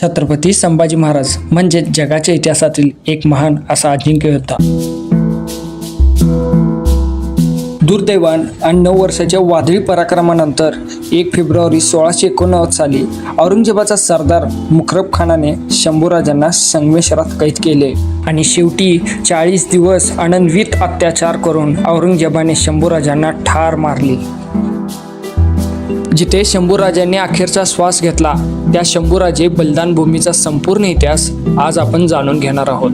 छत्रपती संभाजी महाराज म्हणजे जगाच्या इतिहासातील एक महान असा अजिंक्य होता दुर्दैवान आणि नऊ वर्षाच्या वादळी पराक्रमानंतर एक फेब्रुवारी सोळाशे एकोणनव्वद साली औरंगजेबाचा सरदार मुखरब खानाने शंभूराजांना संगमेश्वरात कैद केले आणि शेवटी चाळीस दिवस अनन्वित अत्याचार करून औरंगजेबाने शंभूराजांना ठार मारली. जिथे शंभूराजांनी अखेरचा श्वास घेतला त्या शंभूराजे बलिदान भूमीचा संपूर्ण इतिहास आज आपण जाणून घेणार आहोत.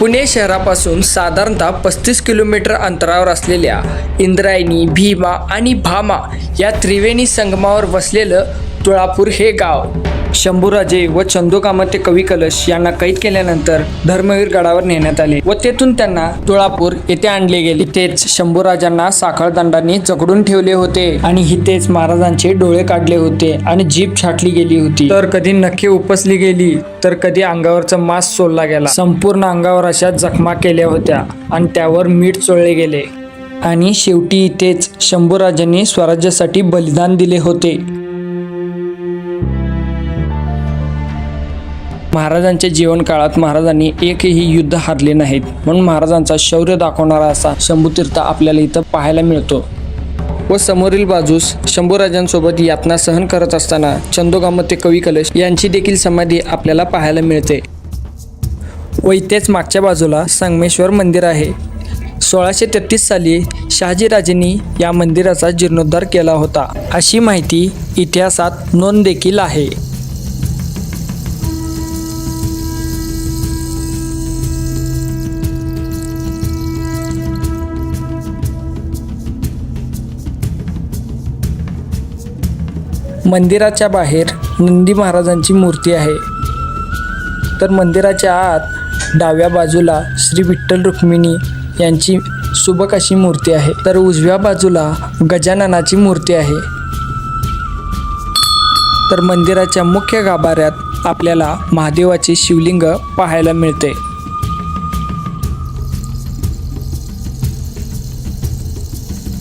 पुणे शहरापासून साधारणतः पस्तीस किलोमीटर अंतरावर असलेल्या इंद्रायणी भीमा आणि भामा या त्रिवेणी संगमावर वसलेलं तुळापूर हे गाव शंभूराजे व चंदोकामते कवी कलश यांना कैद केल्यानंतर धर्मवीर गडावर नेण्यात आले व तेथून त्यांना तुळापूर येथे आणले गेले. तेच शंभूराजांना साखळदंडांनी जगडून ठेवले होते आणि इथेच महाराजांचे डोळे काढले होते आणि जीभ छाटली गेली होती. तर कधी नखे उपसली गेली तर कधी अंगावरचा मांस सोडला गेला. संपूर्ण अंगावर अशा जखमा केल्या होत्या आणि त्यावर मीठ चोळले गेले. आणि शेवटी इथेच शंभूराजांनी स्वराज्यासाठी बलिदान दिले होते. महाराजांच्या जीवनकाळात महाराजांनी एकही युद्ध हारले नाहीत. म्हणून महाराजांचा शौर्य दाखवणारा असा शंभूतीर्थ आपल्याला इथं पाहायला मिळतो. व समोरील बाजूस शंभूराजांसोबत यातना सहन करत असताना चंदोगामते कवी कलश यांची देखील समाधी आपल्याला पाहायला मिळते. व इथेच मागच्या बाजूला संगमेश्वर मंदिर आहे. सोळाशे तेहतीस साली शहाजीराजेंनी या मंदिराचा जीर्णोद्धार केला होता. अशी माहिती इतिहासात नोंद देखील आहे. मंदिराच्या बाहेर नंदी महाराजांची मूर्ती आहे. तर मंदिराच्या आत डाव्या बाजूला श्री विठ्ठल रुक्मिणी यांची सुबक अशी मूर्ती आहे. तर उजव्या बाजूला गजाननाची मूर्ती आहे. तर मंदिराच्या मुख्य गाभाऱ्यात आपल्याला महादेवाचे शिवलिंग पाहायला मिळते.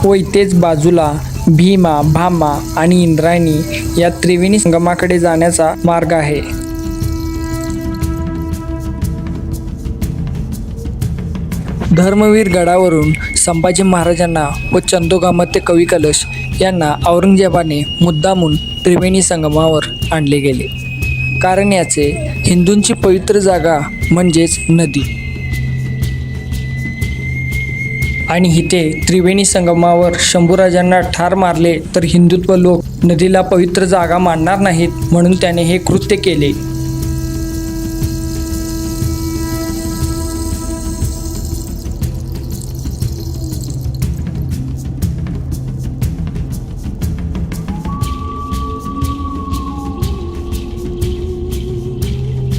व इथेच बाजूला भीमा भामा आणि इंद्रायणी या त्रिवेणी संगमाकडे जाण्याचा मार्ग आहे. धर्मवीर गडावरून संभाजी महाराजांना व चंदोगामते कवी कलश यांना औरंगजेबाने मुद्दामून त्रिवेणी संगमावर आणले गेले. कारण याचे हिंदूंची पवित्र जागा म्हणजेच नदी. आणि इथे त्रिवेणी संगमावर शंभूराजांना ठार मारले तर हिंदुत्व लोक नदीला पवित्र जागा मानणार नाहीत म्हणून त्याने हे कृत्य केले.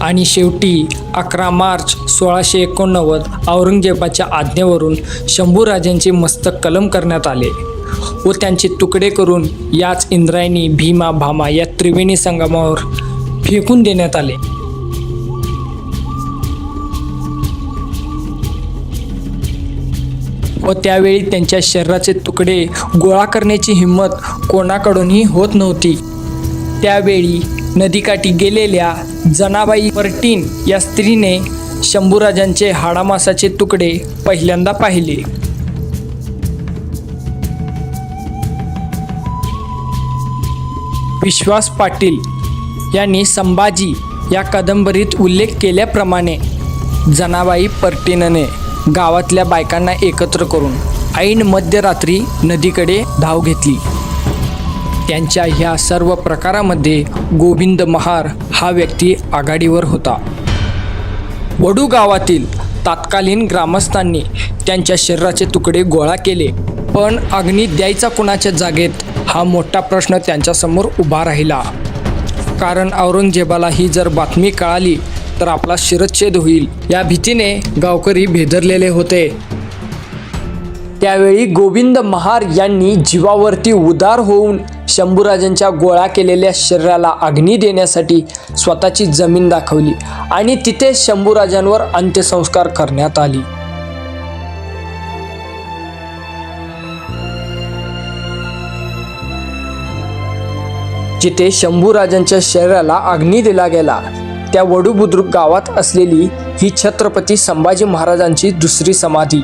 आणि शेवटी अकरा मार्च सोळाशे एकोणनव्वद औरंगजेबाच्या आज्ञेवरून शंभूराजांचे मस्तक कलम करण्यात आले व त्यांचे तुकडे करून याच इंद्रायणी भीमा भामा या त्रिवेणी संगमावर फेकून देण्यात आले. व त्यावेळी त्यांच्या शरीराचे तुकडे गोळा करण्याची हिंमत कोणाकडूनही होत नव्हती. त्यावेळी नदीकाठी गेलेल्या जनाबाई पर्टीन या स्त्रीने शंभूराजांचे हाडामासाचे तुकडे पहिल्यांदा पाहिले. विश्वास पाटील यांनी संभाजी या कादंबरीत उल्लेख केल्याप्रमाणे जनाबाई पर्टीनने गावातल्या बायकांना एकत्र करून ऐन मध्यरात्री नदीकडे धाव घेतली. त्यांच्या ह्या सर्व प्रकारामध्ये गोविंद महार हा व्यक्ती आघाडीवर होता. वडू गावातील तात्कालीन ग्रामस्थांनी त्यांच्या शरीराचे तुकडे गोळा केले पण अग्नी द्यायचा कुणाच्या जागेत हा मोठा प्रश्न त्यांच्यासमोर उभा राहिला. कारण औरंगजेबाला ही जर बातमी कळाली तर आपला शिरच्छेद होईल. या भीतीने गावकरी भेदरलेले होते. त्यावेळी गोविंद महार यांनी जीवावरती उदार होऊन शंभूराजांच्या गोळा केलेल्या शरीराला अग्नी देण्यासाठी स्वतःची जमीन दाखवली आणि तिथे शंभूराजांवर अंत्यसंस्कार करण्यात आली. जिथे शंभूराजांच्या शरीराला अग्नी दिला गेला त्या वडू बुद्रुक गावात असलेली ही छत्रपती संभाजी महाराजांची दुसरी समाधी.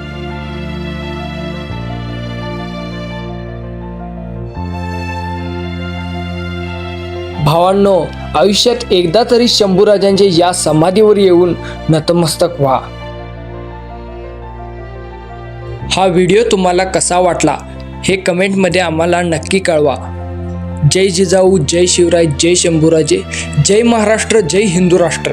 भावांनो आयुष्यात एकदा तरी शंभूराजांचे या समाधीवर येऊन नतमस्तक व्हा. हा व्हिडिओ तुम्हाला कसा वाटला हे कमेंटमध्ये आम्हाला नक्की कळवा. जय जिजाऊ जय शिवराय जय शंभूराजे जय महाराष्ट्र जय हिंदू राष्ट्र.